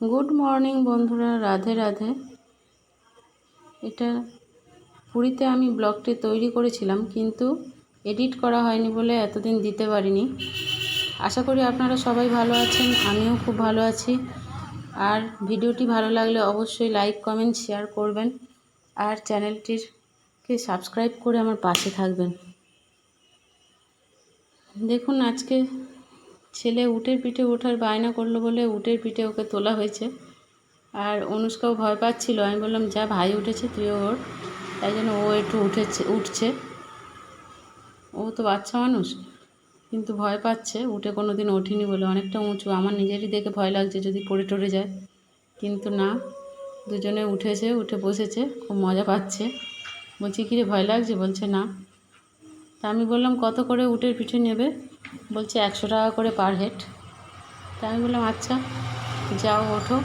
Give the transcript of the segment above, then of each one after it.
Good morning বন্ধুরা। রাধে রাধে। এটা পুরীতে আমি ব্লগটি তৈরি করেছিলাম, কিন্তু এডিট করা হয়নি বলে এতদিন দিতে পারিনি। আশা করি আপনারা সবাই ভালো আছেন, আমিও খুব ভালো আছি। আর ভিডিওটি ভালো লাগলে অবশ্যই লাইক, কমেন্ট, শেয়ার করবেন। আর চ্যানেলটিরকে সাবস্ক্রাইব করে আমার পাশে থাকবেন। দেখুন, আজকে ছেলে উটের পিঠে ওঠার বায়না করল বলে উটের পিঠে ওকে তোলা হয়েছে। আর অনুষ্কাও ভয় পাচ্ছিল। আমি বললাম, যা ভাই উঠেছে, তুইও ওর তাই জন্য ও একটু উঠেছে, উঠছে। ও তো বাচ্চা মানুষ, কিন্তু ভয় পাচ্ছে। উঠে কোনো দিন ওঠেনি বলে অনেকটা উঁচু। আমার নিজেরই দেখে ভয় লাগছে যদি পড়ে টরে যায়। কিন্তু না, দুজনে উঠেছে, উঠে বসেছে, খুব মজা পাচ্ছে। বলছি, কিরে, ভয় লাগছে? বলছে, না। তা আমি বললাম, কত করে উটের পিঠে নেবে? বলছে একশো টাকা করে পার হেড। তা আমি বললাম আচ্ছা যাও, ওঠো।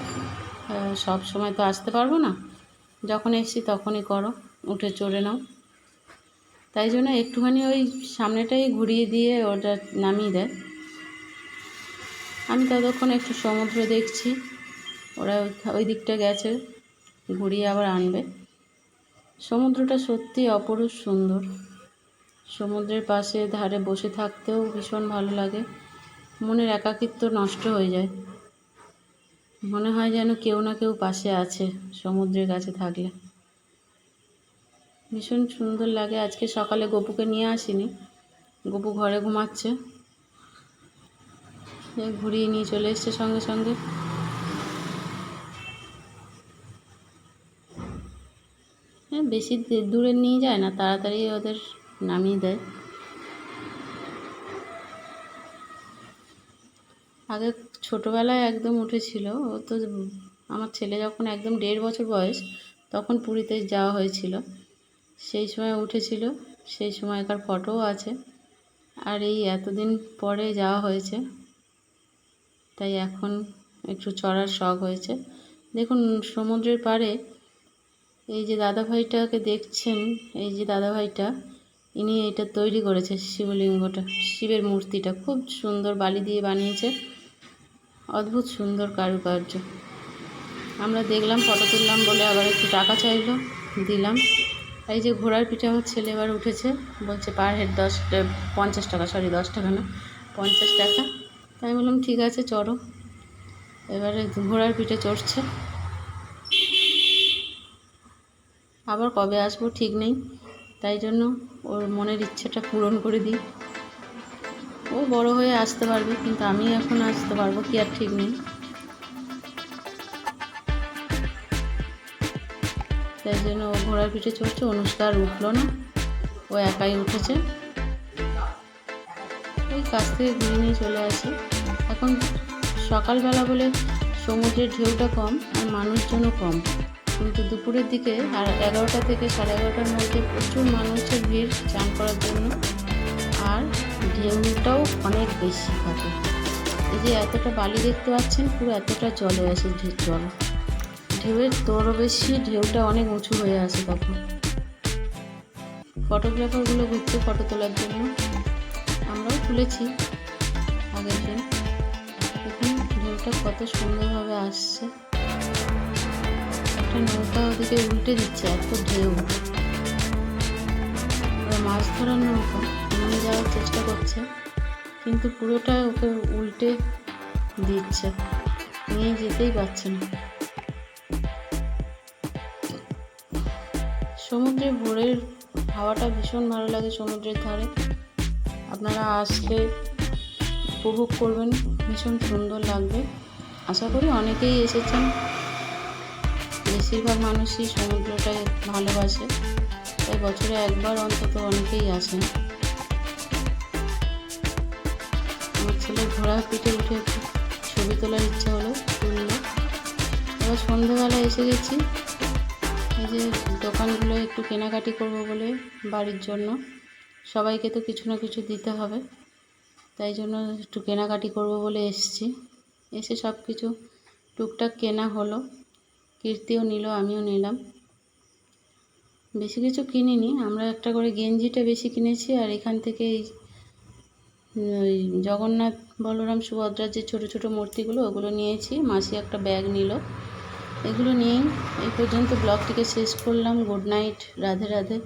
সব সময় তো আসতে পারব না। যখন এসছি তখনই করো, উঠে চড়ে নাও। তাই জন্য একটুখানি ওই সামনেটাই ঘুরিয়ে দিয়ে ওটা নামিয়ে দেয়। আমি ততক্ষণ একটু সমুদ্র দেখছি, ওরা ওই দিকটা গেছে, ঘুরিয়ে আবার আনবে। সমুদ্রটা সত্যি অপরূপ সুন্দর। সমুদ্রের পাশে ধারে বসে থাকতেও ভীষণ ভালো লাগে। মনের একাকিত্ব নষ্ট হয়ে যায়। মনে হয় যেন কেউ না কেউ পাশে আছে সমুদ্রের কাছে থাকলে। ভীষণ সুন্দর লাগে। আজকে সকালে গপুকে নিয়ে আসিনি। গপু ঘরে ঘুমাচ্ছে। ঘুরিয়ে নিয়ে চলে এসছে সঙ্গে সঙ্গে। হ্যাঁ বেশি দূরে নিয়ে যায় না, তাড়াতাড়ি ওদের নামিয়ে দেয়। আগে ছোটোবেলায় একদম উঠেছিল, ও তো আমার ছেলে যখন একদম দেড় বছর বয়স, তখন পুরীতে যাওয়া হয়েছিল। সেই সময় উঠেছিল, সেই সময়কার ফটোও আছে। আর এই এতদিন পরে যাওয়া হয়েছে, তাই এখন একটু চড়ার শখ হয়েছে। দেখুন, সমুদ্রের পাড়ে এই যে দাদাভাইটাকে দেখছেন, এই যে দাদাভাইটা ইনি এটা তৈরি করেছে শিবলিঙ্গটা, শিবের মূর্তিটা। খুব সুন্দর বালি দিয়ে বানিয়েছে। অদ্ভুত সুন্দর কারুকার্য। আমরা দেখলাম, ফটো তুললাম বলে আবার একটু টাকা চাইলো, দিলাম। এই যে ঘোড়ার পিঠে আমার ছেলে এবার উঠেছে, বলছে, পার হেড দশ পঞ্চাশ টাকা সরি দশ টাকা না, পঞ্চাশ টাকা। তাই আমি বললাম, ঠিক আছে, চড়ো। এবারে ঘোড়ার পিঠে চড়ছে। আবার কবে আসব ঠিক নেই। তাই জন্য ওর মনের ইচ্ছাটা পূরণ করে দিই। ও বড় হয়ে আসতে পারবে, কিন্তু আমি এখন আসতে পারব কি আর ঠিক নেই। তাই জন্য ও ঘোড়ার পিঠে চড়ছে, অনুষ্কা আর উঠল না। ও একাই উঠেছে। ওই কাছ থেকে ঘুরে নিয়ে চলে আসি। এখন সকালবেলা বলে সমুদ্রের ঢেউটা কম আর মানুষজনও কম। কিন্তু দুপুরের দিকে আর এগারোটা থেকে সাড়ে এগারোটার মধ্যে প্রচুর মানুষের ভিড় চান করার জন্য। আর ঢেউটাও অনেক বেশি থাকে। এই যে এতটা বালি দেখতে পাচ্ছেন, পুরো এতটা জলে আসে জল। ঢেউয়ের তোরও বেশি, ঢেউটা অনেক উঁচু হয়ে আসে তখন। ফটোগ্রাফারগুলো ঘুরতে ফটো তোলার জন্য। আমরাও তুলেছি আগের দিন। দেখুন, ঢেউটা কত সুন্দরভাবে আসছে। একটা নৌকা ওদিকে উল্টে দিচ্ছে, এত ঢেউ। মাছ ধরার নৌকা নিয়ে যাওয়ার চেষ্টা করছে, কিন্তু পুরোটা ওকে উল্টে দিচ্ছে। নিয়ে যেতেই পারছে না। সমুদ্রে ভোরের হাওয়াটা ভীষণ ভালো লাগে সমুদ্রের ধারে। আপনারা আসলে উপভোগ করবেন, ভীষণ সুন্দর লাগবে। আশা করি অনেকেই এসেছেন। বেশিরভাগ মানুষই সমুদ্রটাই ভালোবাসে। তাই বছরে একবার অন্তত অনেকেই আসেন। আমার ছেলে ঘোড়া পিঠে উঠে ছবি তোলার ইচ্ছা হলো তুললো এবার সন্ধ্যেবেলা এসে গেছি। এই যে দোকানগুলো একটু কেনাকাটি করব বলে বাড়ির জন্য, সবাইকে তো কিছু না কিছু দিতে হবে। তাই জন্য একটু কেনাকাটি করব বলে এসছি। এসে সব কিছু টুকটাক কেনা হলো। কীর্তিও নিল, আমিও নিলাম। বেশি কিছু কিনিনি, আমরা একটা করে গেঞ্জিটা বেশি কিনেছি আর এখান থেকে এই, ওই জগন্নাথ বলরাম সুভদ্রার যে ছোটো ছোটো মূর্তিগুলো, ওগুলো নিয়েছি। মাসি একটা ব্যাগ নিল। এগুলো নিয়েই এই পর্যন্ত ব্লগটিকে শেষ করলাম। Good night, Radhe Radhe.